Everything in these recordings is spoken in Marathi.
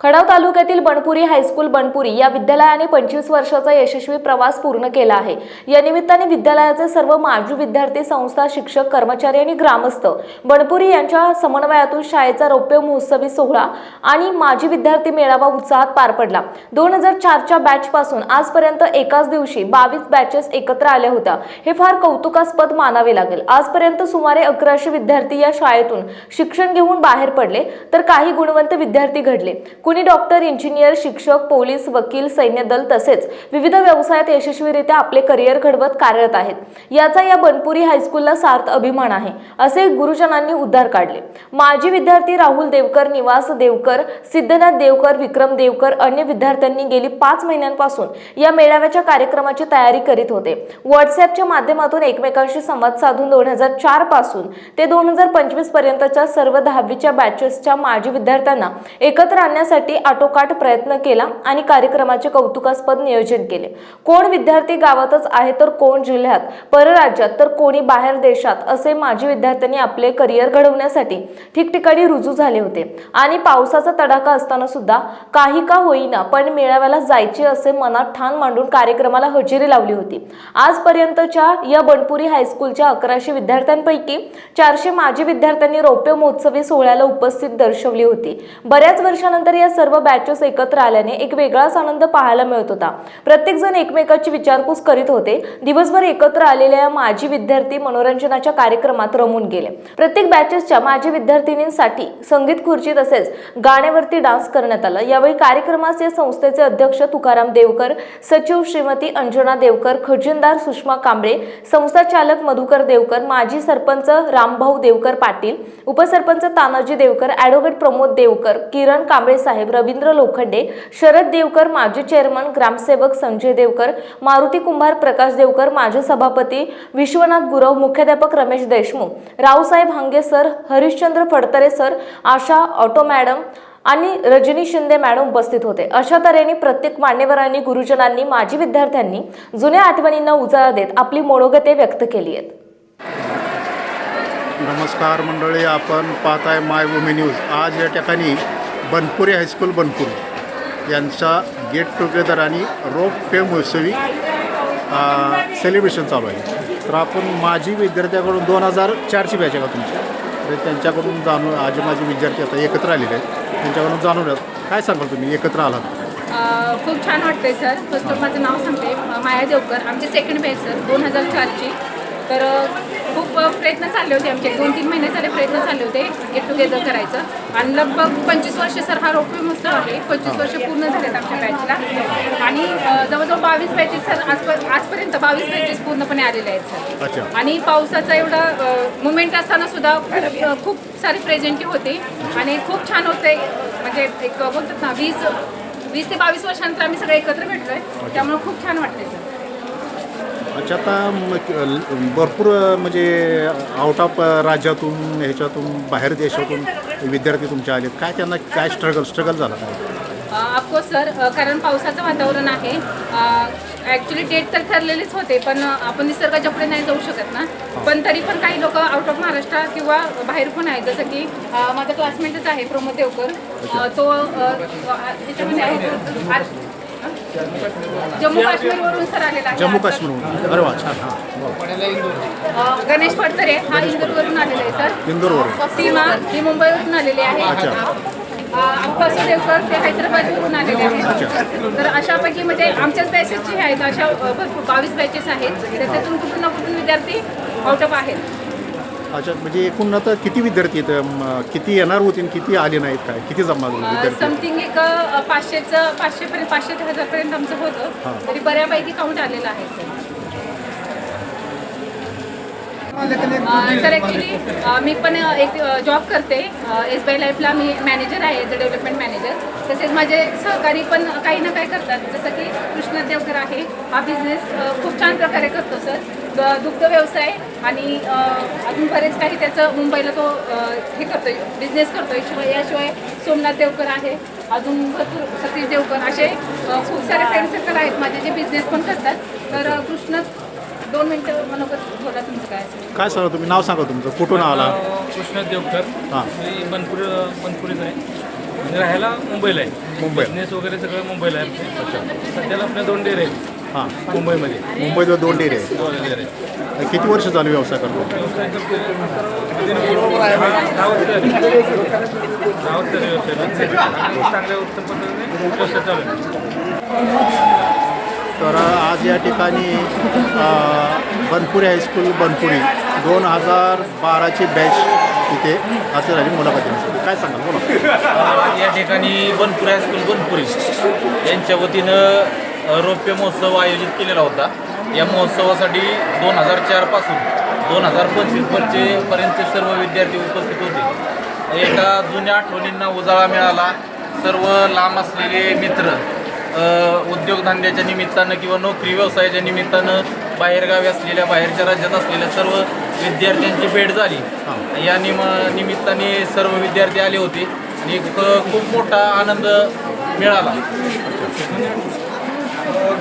खडाव तालुक्यातील बनपुरी हायस्कूल बनपुरी या विद्यालयाने पंचवीस वर्षाचा यशस्वी प्रवास पूर्ण केला आहे. या निमित्ताने विद्यालयाचे सर्व माजी विद्यार्थी संस्था शिक्षक कर्मचारी आणि ग्रामस्थ बनपुरी यांच्या समन्वयातून शाळेचा रौप्य महोत्सवी सोहळा आणि माजी विद्यार्थी मेळावा उत्साहात पार पडला. दोन हजार चारच्या बॅच पासून आजपर्यंत एकाच दिवशी बावीस बॅचेस एकत्र आल्या होत्या. हे फार कौतुकास्पद मानावे लागेल. आजपर्यंत सुमारे अकराशे विद्यार्थी या शाळेतून शिक्षण घेऊन बाहेर पडले तर काही गुणवंत विद्यार्थी घडले. कुणी डॉक्टर इंजिनियर शिक्षक पोलीस वकील सैन्य दल तसेच विविध व्यवसायात यशस्वीरित्या आपले करिअर घडवत कार्यरत आहेत. याचा या बनपुरी हायस्कूलला सार्थ अभिमान आहे असे गुरुजनांनी उद्धार काढले. माजी विद्यार्थी राहुल देवकर निवास देवकर सिद्धनाथ देवकर विक्रम देवकर अन्य विद्यार्थ्यांनी गेली पाच महिन्यांपासून या मेळाव्याच्या कार्यक्रमाची तयारी करीत होते. व्हॉट्सअपच्या माध्यमातून एकमेकांशी संवाद साधून दोन हजार चारपासून ते दोन हजार पंचवीस पर्यंतच्या सर्व दहावीच्या बॅचेसच्या माजी विद्यार्थ्यांना एकत्र आणण्यासाठी करण्यासाठी आटोकाट प्रयत्न केला आणि कार्यक्रमाचे कौतुकास्पद नियोजन केले. कोण विद्यार्थी गावातच आहे तर कोण जिल्ह्यात परराज्यात तर कोणी बाहेर देशात असे माजी विद्यार्थ्यांनी आपले करिअर घडवण्यासाठी ठिकठिकाणी रुजू झाले होते. आणि पावसाचा तडाखा असताना सुद्धा काही का होईना पण मेळाव्याला जायचे असे मनात ठाण मांडून कार्यक्रमाला हजेरी लावली होती. आजपर्यंतच्या या बनपुरी हायस्कूलच्या अकराशे विद्यार्थ्यांपैकी चारशे माजी विद्यार्थ्यांनी रौप्य महोत्सवी सोहळ्याला उपस्थित दर्शवली होती. बऱ्याच वर्षानंतर या सर्व बॅचेस एकत्र आल्याने एक वेगळाच आनंद पाहायला मिळत होता. प्रत्येकजण एकमेकाची विचारपूस करीत होते. दिवसभर एकत्र आलेल्या या माजी विद्यार्थी मनोरंजनाच्या कार्यक्रमात रमून गेले. प्रत्येक बॅचेसच्या माजी विद्यार्थिनींसाठी संगीत खुर्ची तसेच गाण्यावरती डान्स करण्यात आला. यावेळी कार्यक्रमास या संस्थेचे अध्यक्ष तुकाराम देवकर सचिव श्रीमती अंजना देवकर खजिनदार सुषमा कांबळे संस्था चालक मधुकर देवकर माजी सरपंच रामभाऊ देवकर पाटील उपसरपंच तानाजी देवकर ॲडव्होकेट प्रमोद देवकर किरण कांबळे साहेब रवींद्र लोखंडे शरद देवकर माजी चेअरमन ग्रामसेवक संजय देवकर मारुती कुंभार प्रकाश देवकर माजी सभापती विश्वनाथ गुरव मुख्याध्यापक Ramesh Deshmukh Raosaheb Hange sir Harishchandra Phadtare sir Asha auto madam आणि रजनी शिंदे मॅडम उपस्थित होते. अशा तऱ्हेने प्रत्येक मान्यवरांनी गुरुजनांनी माजी विद्यार्थ्यांनी जुन्या आठवणींना उजाळा देत आपली मनोगते व्यक्त केली आहेत. नमस्कार मंडळी आपण पाहताय मायभूमी न्यूज. आज या ठिकाणी बनपुरी हायस्कूल बनपूर. यांचा गेट टुगेदर आणि रोप पे महोत्सवी सेलिब्रेशन चालू आहे. तर आपण माजी विद्यार्थ्याकडून दोन हजार चारची बॅच आहे का तुमची? तर त्यांच्याकडून जाणून आज माझे विद्यार्थी आता एकत्र आलेले आहेत. त्यांच्याकडून जाणून. काय सांगाल तुम्ही? एकत्र आलात. खूप छान वाटतंय सर. फर्स्ट ऑफ माझं नाव सांगते. माया देवकर आमची सेकंड बॅच सर. दोन हजार चारची. तर खूप प्रयत्न चालले होते आमचे. दोन तीन महिने झाले प्रयत्न चालले होते गेट टुगेदर करायचं. आणि लगभग पंचवीस वर्ष सर हा रोपवे महोत्सव आहे. पंचवीस वर्ष पूर्ण झालेत आमच्या बॅचला आणि जवळजवळ बावीस बॅचेस सर आजप आजपर्यंत बावीस बॅचेस पूर्णपणे आलेले आहेत सर. आणि पावसाचा एवढा मुमेंट असताना सुद्धा खूप सारी प्रेझेंटी होते. आणि खूप छान होते. म्हणजे एक बोलतात ना वीस वीस ते बावीस वर्षानंतर आम्ही सगळे एकत्र भेटलोय. त्यामुळे खूप छान वाटते सर. अच्छा आता म- भरपूर म्हणजे आउट ऑफ राज्यातून ह्याच्यातून बाहेर देशातून विद्यार्थी तुमचे आलेत. काय त्यांना काय स्ट्रगल स्ट्रगल झाला? काय ऑफकोर्स सर अ, कारण पावसाचं वातावरण आहे. ॲक्च्युली डेट तर ठरलेलेच होते पण आपण निसर्गाच्या पुढे नाही जाऊ शकत ना. पण तरी पण काही लोक आउट ऑफ महाराष्ट्र किंवा बाहेर पण आहेत. जसं की अ, माझा क्लासमेटच आहे प्रमोद देवकर. अ, तो अ, आहे. जम्मू काश्मीरवरून सर आलेला आहे. जम्मू अरे वा छान. हां. गणेश फडतरे हा इंदोरवरून आलेला आहे सर. इंदोरवरून. सीमा ही मुंबईवरून आलेली आहे. अंबासी देवकर ते हैदराबादवरून आलेले आहेत. तर अशापैकी म्हणजे आमच्याच बॅचेस जे आहेत अशा भरपूर बावीस बॅचेस आहेत. त्याच्यातून कुठून ना कुठून विद्यार्थी आउट ऑफ आहेत. अच्छा म्हणजे एकूण आता किती विद्यार्थी आहेत? म, किती येणार होते आणि किती आले नाहीत काय? किती जमा झाले विद्यार्थी? समथिंग एक अ, पाचशेचं पाचशेपर्यंत पाचशे ते हजारपर्यंत आमचं हां. होतं तरी बऱ्यापैकी काउंट आलेलं आहे सर सर ॲक्च्युली मी पण एक जॉब करते. एस बी आय लाईफला मी मॅनेजर आहे एज अ डेव्हलपमेंट मॅनेजर तसेच माझे सहकारी पण काही ना काही करतात. जसं की कृष्ण देवकर आहे. हा बिझनेस खूप छान प्रकारे करतो सर. दुग्ध व्यवसाय आणि अजून बरेच काही त्याचं मुंबईला तो हे करतोय बिझनेस करतोय. शिवाय याशिवाय सोमनाथ देवकर आहे. अजून भरपूर सतीश देवकर असे खूप सारे फ्रेंड सर्कल आहेत माझे जे बिझनेस पण करतात. तर कृष्ण दोन मिनटं मनोगत बोला तुमचं. काय सांगा तुम्ही? नाव सांगा तुमचं. कुठून आला? कृष्ण देवकर हां. मी बनपूर बनपुरीत आहे. आणि राहायला मुंबईला आहे. मुंबई. बिझनेस वगैरे सगळं मुंबईला आहे. सध्याला आपल्या दोन डेअर आहेत. हां. मुंबईमध्ये. मुंबईत दोन डेअरी आहे दोन डेअर किती वर्ष चालू व्यवसाय करतो? व्यवसाय करतोय. दहा वर्ष. झाली. दहा वर्ष झाली व्यवसाय. चांगल्या उत्तम पद्धतीने व्यवसाय चालू आहे. तर आज या ठिकाणी बनपुरी हायस्कूल बनपुरी दोन हजार बाराची बॅच तिथे असं राहिली मुलाखती काय सांगाल? बोला. या ठिकाणी बनपुरी हायस्कूल बनपुरी यांच्या वतीनं रौप्य महोत्सव आयोजित केलेला होता. या महोत्सवासाठी दोन हजार चारपासून दोन हजार पंचवीसपर्यंत सर्व विद्यार्थी उपस्थित होते. एका जुन्या आठवणींना उजाळा मिळाला. सर्व लांब असलेले मित्र उद्योगधंद्याच्या निमित्तानं किंवा नोकरी व्यवसायाच्या निमित्तानं बाहेरगावी असलेल्या बाहेरच्या राज्यात असलेल्या सर्व विद्यार्थ्यांची भेट झाली. या निम निमित्ताने सर्व विद्यार्थी आले होते आणि एक खूप मोठा आनंद मिळाला.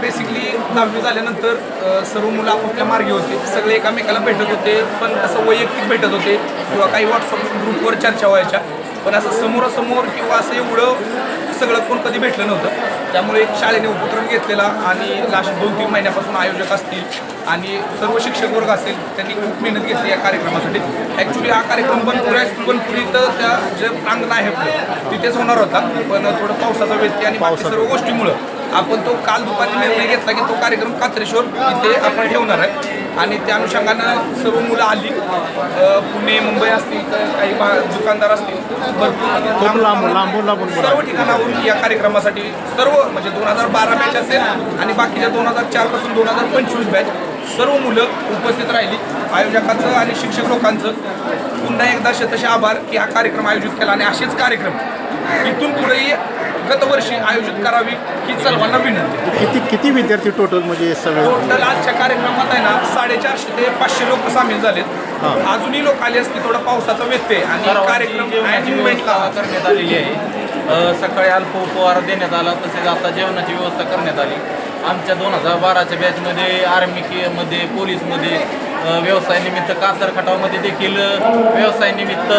बेसिकली दहावी झाल्यानंतर सर्व मुलं आपापल्या मार्गी होते. सगळे एकामेकाला भेटत होते पण असं वैयक्तिक भेटत होते किंवा काही व्हॉट्सअप ग्रुपवर चर्चा व्हायच्या. पण असं समोरासमोर किंवा असं एवढं सगळं कोण कधी भेटलं नव्हतं. त्यामुळे एक शाळेने उपक्रम घेतलेला आणि लास्ट दोन तीन महिन्यापासून आयोजक असतील आणि सर्व शिक्षक वर्ग असेल त्यांनी खूप मेहनत घेतली या कार्यक्रमासाठी. ॲक्च्युली हा कार्यक्रम बनपुरी बनपुरी तर त्या जे प्रांगण आहे तिथेच होणार होता. पण थोडं पावसाचा व्यत्यय आणि बाकी सर्व गोष्टीमुळं आपण तो काल दुपारी निर्णय घेतला की तो कार्यक्रम कात्रेश्वर इथे आपण ठेवणार आहे. आणि त्या अनुषंगानं सर्व मुलं आली. पुणे मुंबई असतील तर काही दुकानदार असतील भरपूर खूप लांबून- लांबून- लांबून मुलं सर्व आली. ठिकाणावरून या कार्यक्रमासाठी सर्व म्हणजे दोन हजार बारा बॅच असेल आणि बाकीच्या दोन हजार चारपासून दोन हजार पंचवीस बॅच सर्व मुलं उपस्थित राहिली. आयोजकाचं आणि शिक्षक लोकांचं. पुन्हा एकदा शतशः आभार की हा कार्यक्रम आयोजित केला आणि असेच कार्यक्रम इथून पुढेही गतवर्षी आयोजित करावी ही सर्वांना विनंती. किती किती विद्यार्थी टोटल म्हणजे सगळे? टोटल आजच्या कार्यक्रमात आहे ना साडेचारशे ते पाचशे लोक सामील झालेत. हां. अजूनही लोक आले असतील थोडा पावसाचा व्यत्यय आणि कार्यक्रम व्यवस्था ला. करण्यात आलेली आहे. अ, सकाळी अल्प उपहार देण्यात आला तसेच आता जेवणाची व्यवस्था करण्यात आली. आमच्या दोन हजार बाराच्या बॅचमध्ये आर्मीमध्ये पोलीसमध्ये अ, व्यवसायानिमित्त कासर खटावमध्ये देखील अ, व्यवसायानिमित्त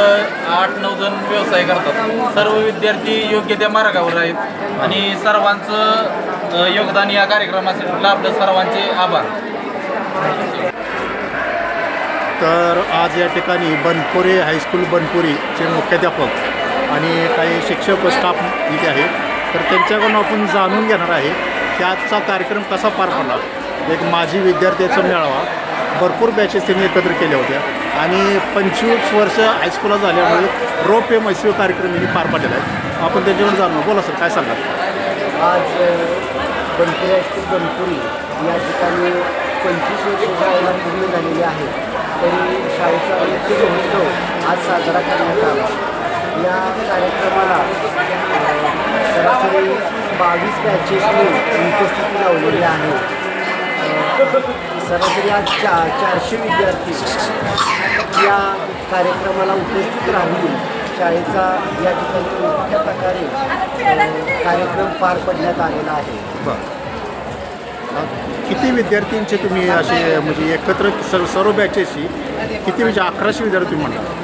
आठ नऊ जण व्यवसाय करतात. सर्व विद्यार्थी योग्य त्या मार्गावर आहेत. आणि सर्वांचं योगदान या कार्यक्रमासाठी लाभलं सर्वांचे आभार. तर आज या ठिकाणी बनपुरे हायस्कूल बनपुरीचे मुख्याध्यापक आणि काही शिक्षक व स्टाफ इथे आहेत. तर त्यांच्याकडून आपण जाणून घेणार आहे की आजचा कार्यक्रम कसा पार पडला. एक माजी विद्यार्थ्याचा मेळावा. भरपूर बॅचेस त्यांनी एकत्र केल्या होत्या. आणि पंचवीस वर्ष हायस्कूलला झाल्यामुळे रौप्य मैसूर कार्यक्रम यांनी पार पाडलेला आहे. आपण त्यांच्याकडे जाणून बोला सर काय सांगा आज अ, बनपुरी हायस्कूल बनपुरी या ठिकाणी पंचवीस वर्ष शाळेला पूर्ण झालेली आहे. तरी शाळेचा मुख्य महोत्सव आज साजरा करण्यात आला. या कार्यक्रमाला सरासरी बावीस बॅचेसनी उपस्थिती लावलेली आहे. सरासरी आज चा चारशे विद्यार्थी या कार्यक्रमाला उपस्थित राहून शाळेचा या ठिकाणी मोठ्या प्रकारे कार्यक्रम पार पडण्यात आलेला आहे. किती विद्यार्थ्यांचे तुम्ही असे म्हणजे एकत्र सर्व सर्व बॅचेसची किती म्हणजे अकराशे विद्यार्थी म्हणता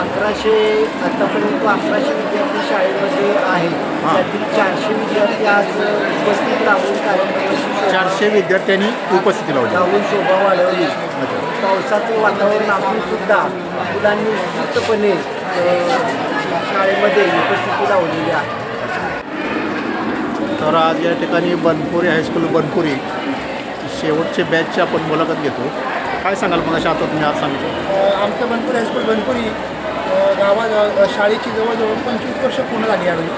अकराशे आतापर्यंत अकराशे विद्यार्थी शाळेमध्ये आहेत. त्यातील चारशे विद्यार्थी आज चारशे विद्यार्थ्यांनी उपस्थिती लावली. राहून शोभा वाढवली. पावसाचं वातावरण असून सुद्धा मुलांनी उत्स्फूर्तपणे अ, शाळेमध्ये उपस्थिती लावलेली आहे. तर आज या ठिकाणी बनपुरी हायस्कूल बनपुरी. शेवटचे बॅचची आपण मुलाखत घेतो. काय सांगाल मग अशा आता तुम्ही आज सांगितलं. आमचं बनपुरी हायस्कूल बनपुरी अ, शाळेची जवळजवळ पंचवीस वर्ष पूर्ण झाली यावेळी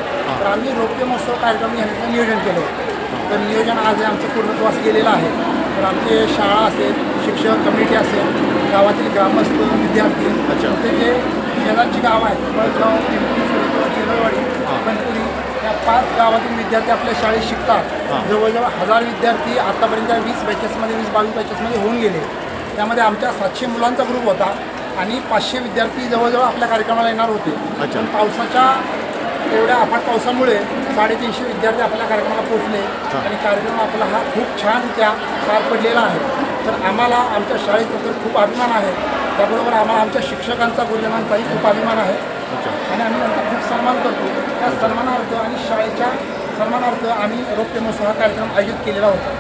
तर आम्ही रौप्य महोत्सव कार्यक्रम घेण्याचं नियोजन केलं होतं. तर नियोजन आज आमचं पूर्णत्वास गेलेलं आहे तर आमची शाळा असेल शिक्षक कमिटी असेल गावातील ग्रामस्थ विद्यार्थी अच्छा. ते जे शेजारची गावं आहेत बळगाव चिरळवाडी बनपुरी या पाच गावातील विद्यार्थी आपल्या शाळेत. शिकतात जवळजवळ हजार विद्यार्थी आतापर्यंत वीस बॅचेसमध्ये वीस बावीस बॅचेसमध्ये होऊन गेले त्यामध्ये आमच्या सातशे मुलांचा ग्रुप होता आणि पाचशे विद्यार्थी जवळजवळ आपल्या कार्यक्रमाला येणार होते. पण पावसाच्या एवढ्या अफाट पावसामुळे साडेतीनशे विद्यार्थी आपल्या कार्यक्रमाला पोहोचले आणि कार्यक्रम आपला हा खूप छानरित्या पार पडलेला आहे. तर आम्हाला आमच्या शाळेचा तर खूप अभिमान आहे. त्याबरोबर आम्हाला आमच्या शिक्षकांचा गुरुजनांचाही खूप अभिमान आहे. आणि आम्ही त्यांचा खूप सन्मान करतो. त्या सन्मानार्थ आणि शाळेच्या सन्मानार्थ आम्ही रौप्य महोत्सव हा कार्यक्रम आयोजित केलेला होता.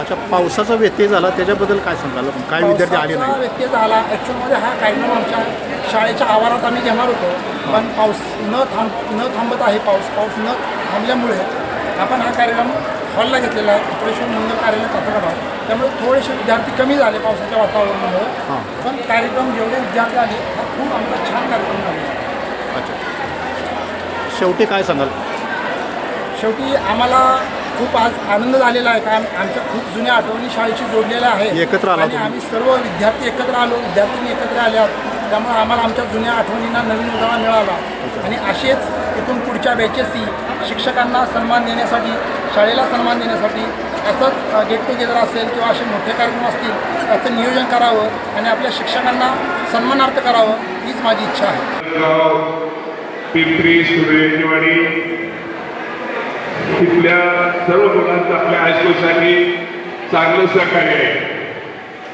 अच्छा पावसाचा व्यत्यय झाला त्याच्याबद्दल काय सांगाल? काय विद्यार्थी आले नाही व्यत्यय झाला. ॲक्च्युअलमध्ये हा कार्यक्रम आमच्या शाळेच्या आवारात आम्ही घेणार होतो. पण पाऊस न थांब न थांबत आहे पाऊस. पाऊस न थांबल्यामुळे आपण हा कार्यक्रम हॉलला घेतलेला आहे. ऑपरेशन मंगल कार्यालय तातडगाव त्यामुळे थोडेसे विद्यार्थी कमी झाले पावसाच्या वातावरणामुळे. पण कार्यक्रम जेवढे विद्यार्थी आले हा खूप आमचा छान कार्यक्रम झाला. अच्छा. शेवटी काय सांगाल? शेवटी आम्हाला खूप आज आनंद झालेला आहे. कारण आमच्या खूप जुन्या आठवणी शाळेशी जोडलेल्या आहेत. एकत्र आला. आम्ही सर्व विद्यार्थी एकत्र आलो. विद्यार्थ्यांनी एकत्र आल्यात. त्यामुळे आम्हाला आमच्या जुन्या आठवणींना नवीन उजाळा मिळाला. आणि असेच इथून पुढच्या बॅचेसही शिक्षकांना सन्मान देण्यासाठी शाळेला सन्मान देण्यासाठी असंच गेट टुगेदर असेल किंवा असे मोठे कार्यक्रम असतील त्याचं नियोजन करावं आणि आपल्या शिक्षकांना सन्मानार्थ करावं हीच माझी इच्छा आहे. पिंपरी सुरेवाडी तिथल्या सर्व मुलांचं आपल्या हायस्कूलसाठी चांगलं सहकार्य आहे.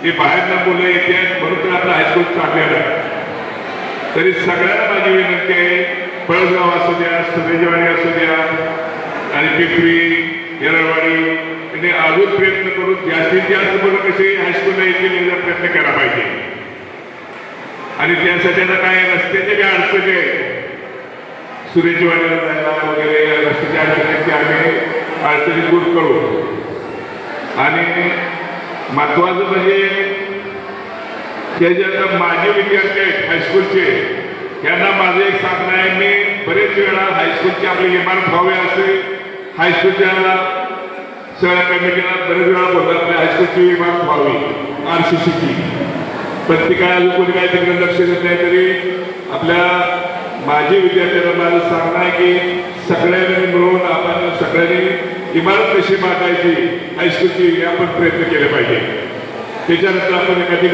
हे बाहेरनं मुलं येते म्हणून तर आपलं हायस्कूल चांगलेलं आहे. तरी सगळ्यांना माझी विनंती आहे पळसगाव असू द्या सुरेजवाडी असू द्या आणि पिंपरी येरळवाडी आणि अजून प्रयत्न करून जास्तीत जास्त मुलं कसे हायस्कूलला येतील याचा प्रयत्न केला पाहिजे. आणि त्यासाठी आता काय रस्त्याच्या काय अडचणी आहे. सुरेशवाडीला जायला वगैरे या रस्त्याच्या अडचणीची आम्ही अडचणी दूर करू. आणि महत्वाचं म्हणजे हे जे आता माझे विद्यार्थी आहेत हायस्कूलचे त्यांना माझं एक सांगणं आहे मी बरेच वेळा हायस्कूलची आपली इमारत व्हावी असे हायस्कूलच्या सगळ्या कमिटीला बरेच वेळा बोलतात आपल्या हायस्कूलची इमारत व्हावी आर सी सीची प्रत्येकाला काय अजून कोणी काय तिकडे लक्ष देत नाही तरी आपल्या माझे विद्यार्थ्यांना माझं सांगणं आहे की सगळ्यांनी मिळून आपण सगळ्यांनी इमारत कशी बांधायची हायस्कूलची आपण प्रयत्न केले पाहिजे. त्याच्यानंतर आपण एखादी